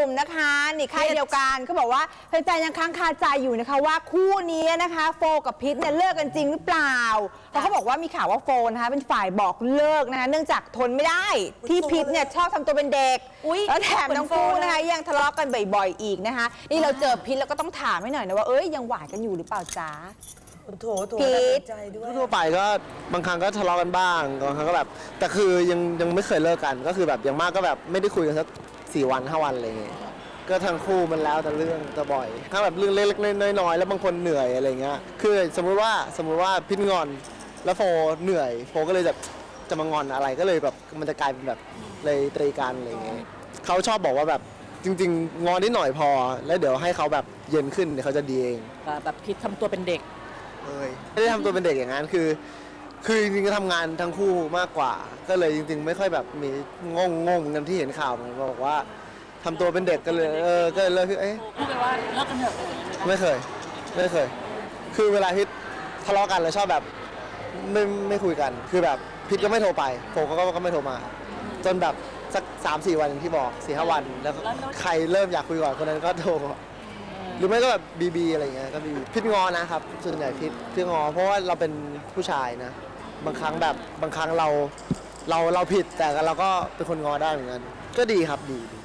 นุ่มๆนะคะนี่ค่ายเดียวกันเขาบอกว่าแฟนๆยังค้างคาใจอยู่นะคะว่าคู่นี้นะคะโฟกับพิษเนี่ยเลิกกันจริงหรือเปล่าเพราะเขาบอกว่ามีข่าวว่าโฟนะคะเป็นฝ่ายบอกเลิกนะคะเนื่องจากทนไม่ได้ที่พิษเนี่ยชอบทำตัวเป็นเด็กอุ๊ยแล้วแถมทั้งคู่เหมือนโฟเลยนะคะยังทะเลาะกันบ่อย ๆ อีกนะคะนี่เราเจอพิษแล้วก็ต้องถามให้หน่อยนะว่าเอ้ยยังหวานกันอยู่หรือเปล่าจ๊ะโถโถพีทน่าสนใจด้วยทั่วไปก็บางครั้งก็ทะเลาะกันบ้างบางครั้งก็แบบแต่คือยังยังไม่เคยเลิกกันก็คือแบบอย่างมากก็แบบไม่ได้คุยกันสัก สี่วันห้าวันอะไรเงี้ยก็ทั้งคู่มันแล้วแต่เรื่องจะบ่อย ถ้าแบบเรื่องเล็กๆน้อยๆแล้วบางคนเหนื่อยอะไรเงี้ยคือสมมุติว่าสมมุติว่าพิทงอน แล้วโฟเหนื่อย โฟก็เลยแบบจะมางอนอะไรก็เลยแบบมันจะกลายเป็นแบบเลยตรีกันอะไรเงี้ยเขาชอบบอกว่าแบบจริง ๆ งอนนิดหน่อยพอ แล้วเดี๋ยวให้เขาแบบเย็นขึ้นเดี๋ยวเขาจะดีเอง แบบพิษทำตัวเป็นเด็ก เลยไม่ได้ทำตัวเป็นเด็กอย่างนั้นคือ คือจริงๆก็ทำงานทั้งคู่มากกว่า ก็เลยจริงๆ ไม่ค่อยแบบมีงงงงกันที่เห็นข่าวมันบอกว่าทำตัวเป็นเด็กกันเลยเออก็เลยเอ้ยพูดไปว่าเลิกกันเถอะไม่เคย ไม่เคย คือเวลาพิททะเลาะกันแล้วชอบแบบไม่ไม่คุยกัน คือแบบพิทก็ไม่โทรไปโฟก็ก็ก็ไม่โทรมา จนแบบสักสามสี่วันอย่างที่บอกสี่ห้าวัน แล้วใครเริ่มอยากคุยก่อนคนนั้นก็โทร หรือไม่ก็แบบบีบีอะไรเงี้ยก็บีพิดงอนะครับส่วนใหญ่พิดพิดงอ เพราะว่าเราเป็นผู้ชายนะ บางครั้งแบบบางครั้งเราเราเราผิดแต่เราก็เป็นคนงอได้เหมือนกันก็ดีครับดีดี